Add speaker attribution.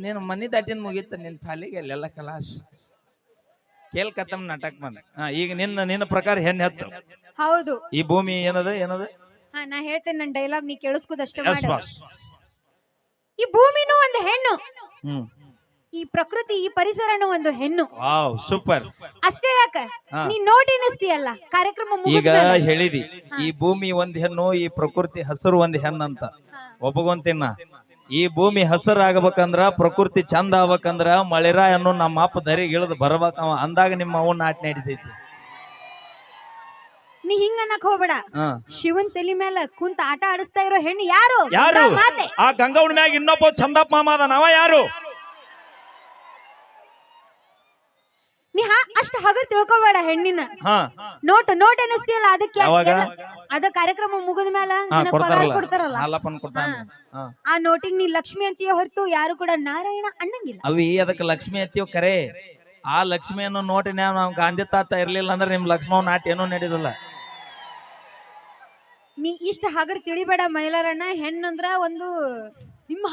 Speaker 1: ನೀನು ಮನಿ ದಾಟಿನ ಮುಗೀತ ನಿನ್ ಪಾಲಿಗೆ ಅಲ್ಲೆಲ್ಲ ಕಲಾಸ್ ಕೇಲ್ ಕತಮ್ ನಾಟಕ ಬಂದ. ಹಾ ಈಗ ನಿನ್ನ ನಿನ್ನ ಪ್ರಕಾರ ಹೆಣ್ಣು ಹೆಚ್ಚು.
Speaker 2: ಹೌದು.
Speaker 1: ಈ ಭೂಮಿ ಏನದ ಏನದ?
Speaker 2: ಹಾ ನಾ ಹೇಳ್ತೇನೆ ನನ್ನ ಡೈಲಾಗ್ ನೀ ಕೇಳಿಸ್ಕೋದಷ್ಟೇ
Speaker 1: ಎಸ್
Speaker 2: ಮಾಡು.
Speaker 1: ಬಾಸ್.
Speaker 2: ಈ ಭೂಮಿನೂ ಒಂದು ಹೆಣ್ಣು.
Speaker 1: ಹ್ಮ್.
Speaker 2: ಈ ಪ್ರಕೃತಿ ಈ ಪರಿಸರನೂ ಒಂದು ಹೆಣ್ಣು.
Speaker 1: Wow super.
Speaker 2: ಅಷ್ಟೇ ಯಾಕ?
Speaker 1: ಹಾ.
Speaker 2: ನೀ ನೋಡಿ ಎನಿಸ್ತೀಯಲ್ಲ ಕಾರ್ಯಕ್ರಮ
Speaker 1: ಈಗ
Speaker 2: ಮುಗಿದ್ಮೇಲೆ.
Speaker 1: ಹೇಳಿದಿ ಈ ಭೂಮಿ ಒಂದ್ ಹೆಣ್ಣು ಈ ಪ್ರಕೃತಿ ಹಸಿರು ಒಂದ್ ಹೆಣ್ಣು
Speaker 2: ಅಂತ
Speaker 1: ಒಪ್ಪಗೊಂತಿನ್ನ ಈ ಭೂಮಿ ಹಸರಾಗಬೇಕಂದ್ರ ಪ್ರಕೃತಿ ಚಂದ ಆಗ್ಬೇಕಂದ್ರ ಮಳಿರಾಯನ್ನು ನಮ್ಮ ಅಪ್ಪ ದರಿಗೆ ಇಳಿದು ಬರ್ಬೇಕವ ಅಂದಾಗ ನಿಮ್ಮ ಅವ್ ನಾಟ್ ನಡಿತೈತಿ
Speaker 2: ನೀ ಹಿಂಗ ಅನ್ನಕ್ ಹೋಗ್ಬೇಡ.
Speaker 1: ಹಾ.
Speaker 2: ಶಿವನ್ ತಲೆ ಮೇಲೆ ಕುಂತ ಆಟ ಆಡಿಸ್ತಾ ಇರೋ ಹೆಣ್ಣು ಯಾರು?
Speaker 1: ಯಾರು? ಆ ಗಂಗೌಡ್ ಮ್ಯಾಗ ಇನ್ನೊಬ್ಬ ಚಂದಪ್ಪ ಮಾಮ ಅದ ನಾವ ಯಾರು?
Speaker 2: ಹಾ ಅಷ್ಟ ಹಗರ್ ತಿಳ್ಕೊಬೇಡ ಹೆಣ್ಣಿನ.
Speaker 1: ಹಾ.
Speaker 2: ನೋಟ್ ನೋಟ್ ಅದಕ್ಕೆ
Speaker 1: ಯಾವಾಗ?
Speaker 2: ಅದ ಕಾರ್ಯಕ್ರಮ ಮುಗಿದ ಮೇಲೆ
Speaker 1: ಹಾ
Speaker 2: ನಿನಗ್ ಪಗಾರ
Speaker 1: ಕೊಡ್ತಾರಲ್ಲ.
Speaker 2: ಕೊಡ್ತಾರಲ್ಲ.
Speaker 1: ಹಾಲಪ್ಪನ್ ಕೊಡ್ತಾನ. ಹಾ.
Speaker 2: ಆ ನೋಟಿಗ್ ನೀ ಲಕ್ಷ್ಮಿ ಅಂತೀಯ ಹೊರತು ಯಾರು ಕೂಡ ನಾರಾಯಣ ಅನ್ನಂಗಿಲ್ಲ.
Speaker 1: ಅವಿ ಅದಕ್ಕೆ ಲಕ್ಷ್ಮಿ ಹಚ್ಚಿವ್ ಕರೆ. ಆ ಲಕ್ಷ್ಮಿಯನ್ನ ನೋಟಿನ ನಾವು ಗಾಂಧಿ ತಾತ ಇರ್ಲಿಲ್ಲ ಅಂದ್ರೆ ನಿಮ್ ಲಕ್ಷ್ಮಣ ನಾಟ್ ಏನೂ ನಡೀದಿಲ್ಲ.
Speaker 2: ನೀ ಇಷ್ಟ ಹಗರ್ ತಿಳಿಬೇಡ ಮೈಲಾರಣ್ಣ. ಹೆಣ್ಣಂದ್ರ ಒಂದು ಸಿಂಹ